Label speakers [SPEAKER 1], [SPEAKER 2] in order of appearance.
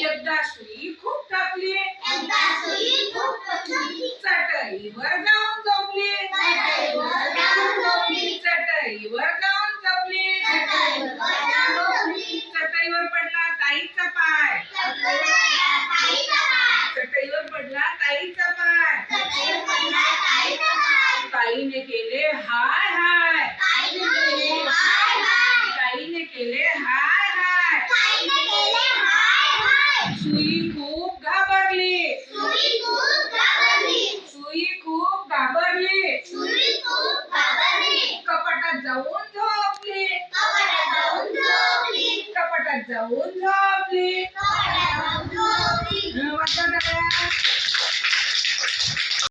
[SPEAKER 1] एकदा सुई खूप तपली. एकदा सुई खूप तपली. चटईवर जाऊन झोपली. चटईवर जाऊन झोपली. चटईवर पडला ताईचा पाय. चटईवर पडला ताईचा पाय. ताईने केले हाय हाय ताईने केले हाय हाय सुई खूप घाबरली सुई खूप घाबरली. कपाटात जाऊन झोपली. कपाटात जाऊन झोपली.